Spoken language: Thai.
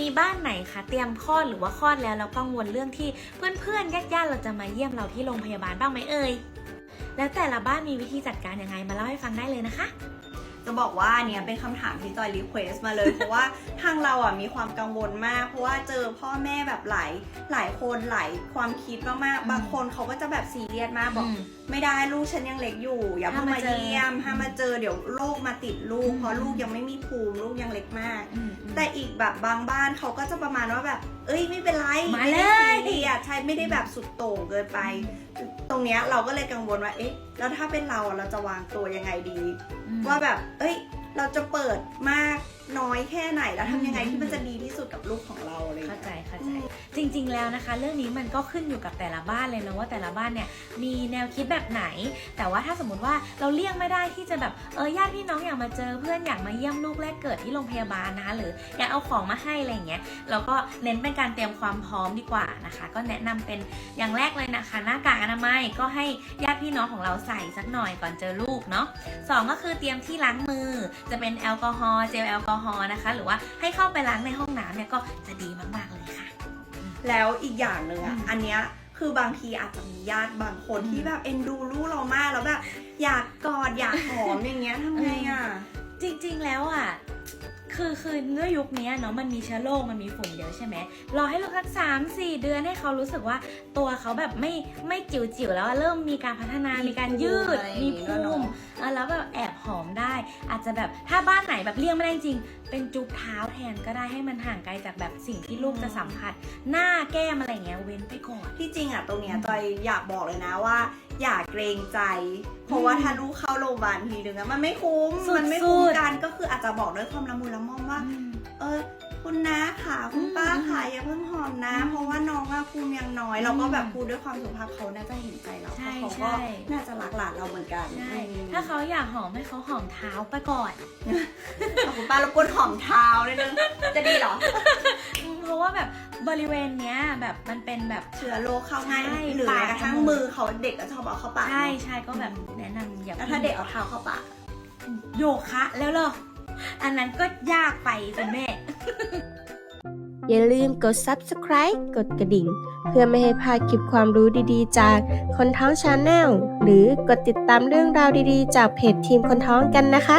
มีบ้านไหนคะเตรียมคลอดหรือว่าคลอดแล้วแล้วกังวลเรื่องที่เพื่อนๆญาติๆเราจะมาเยี่ยมเราที่โรงพยาบาลบ้างไหมเอ่ยแล้วแต่ละบ้านมีวิธีจัดการยังไงมาเล่าให้ฟังได้เลยนะคะ จะบอกว่าอันเนี่ยเป็นคำถามที่จอยรีเควสมาเลย เพราะว่าทางเราอะมีความกังวลมาก เพราะว่าเจอพ่อแม่แบบหลายหลายคนหลายความคิดมากอืมๆบางคนเขาก็จะแบบซีเรียสมากบอก อืม ไม่ได้ลูกฉันยังเล็กอยู่ อย่าเพิ่งห้ามมามาเจอ เยี่ยมห้ามมาเจอเดี๋ยวโรคมาติดลูกอืมเพราะลูกยังไม่มีภูมิลูกยังเล็กมาก อืม แต่อีกแบบบางบ้านเขาก็จะประมาณว่าแบบ เอ้ยไม่เป็นไรมาไได้เลยซีเรียสใช่ไม่ได้แบบสุดโต่งเกินไปตรงเนี้ยเราก็เลยกังวลว่า เอ๊ะ แล้วถ้าเป็นเราอะเราจะวางตัวยังไงดีอืมว่าแบบ เอ้ย เราจะเปิดมากน้อยแค่ไหนแล้วทำยังไงอืมที่มันจะดีที่สุดกับลูกของเราอะไรอย่างเข้าเงี้ยใจ เข้าใจ จริงๆแล้วนะคะ เรื่องนี้มันก็ขึ้นอยู่กับแต่ละบ้านเลยนะว่าแต่ละบ้านเนี่ยมีแนวคิดแบบไหน แต่ว่าถ้าสมมติว่าเราเลี่ยงไม่ได้ที่จะแบบเออญาติพี่น้องอยากมาเจอเพื่อนอยากมาเยี่ยมลูกแรกเกิดที่โรงพยาบาลนะคะหรืออยากเอาของมาให้อะไรอย่างเงี้ยเราก็เน้นเป็นการเตรียมความพร้อมดีกว่านะคะ ก็แนะนำเป็นอย่างแรกเลยนะคะ หน้ากากอนามัยก็ให้ญาติพี่น้องของเราใส่สักหน่อยก่อนเจอลูกเนาะสองก็คือเตรียมที่ล้างมือ จะเป็นแอลกอฮอล์เจลแอลกอฮอล์นะคะ หรือว่าให้เข้าไปล้างในห้องน้ำเนี่ยก็จะดีมากๆเลยค่ะ แล้วอีกอย่างหนึ่งอะอืมอันเนี้ยคือบางทีอาจจะมีญาติบางคนอืมที่แบบเอ็นดูลูกเรามากแล้วแบบอยากกอดอยากหอมอย่างเงี้ยทำไงอะ จริงๆแล้วอะ คือคือด้วยยุคนี้เนาะมันมีเชื้อโรคมันมีฝุ่นเยอะใช่ไหมรอให้ลูกสักสามสี่เดือนให้เขารู้สึกว่าตัวเขาแบบไม่ไม่จิ๋วจิ๋วๆแล้วอะเริ่มมีการพัฒนามีมีการยืดภูมิอะไรมีอย่างงี้ด้วยภูเนอะมิเออแล้วแบบแอบหอมได้ อาจจะแบบถ้าบ้านไหนแบบเลี่ยงไม่ได้จริง เป็นจุ๊บเท้าแทนก็ได้ให้มันห่างไกลจากแบบสิ่งที่ลูกจะสัมผัส หน้าแก้มอะไรเงี้ยเว้นไปก่อนที่จริงอะตรงเนี้ยอืมจอยอยากบอกเลยนะว่า อย่าเกรงใจ เพราะว่าถ้าลูกเข้าโรงพยาบาลทีนึงอะมันไม่คุ้ม สุดๆ มันไม่คุ้มกันก็คืออาจจะบอกด้วยความละมุนละม่อมว่า เออคุณน้าค่ะคุณป้าค่ะอย่าเพิ่งหอมนะอืมเพราะว่าน้องอะภูมิยังน้อยอืมเราก็แบบพูดด้วยความสุภาพเขาน่าจะเห็นใจเราใช่เพราะเขาก็ใช่ น่าจะรักหลานเราเหมือนกันใช่อืมถ้าเขาอยากหอมให้เขาหอมเท้าไปก่อน ขอบคุณป้ารบกวนหอมเท้าเลยนึงจะดีเหรอ บบบริเวณเนี้ยแบบมันเป็นแบบ เชื้อโรคเข้าง่ายใช่หรือแม้กระทั่งปากจมูกมือเขาเด็กก็ชอบเอาเข้าปากใช่ใช่ก็แบบแนะนำอย่าแล้วถ้าเด็กเอาเท้าเข้าปากโยคะแล้วเหรออันนั้นก็ยากไปคุณแม่ อย่าลืมกด subscribe กดกระดิ่ง เพื่อไม่ให้พลาดคลิปความรู้ดีๆ จากคนท้องชาแนลหรือกดติดตามเรื่องราวดีๆ จากเพจทีมคนท้องกันนะคะ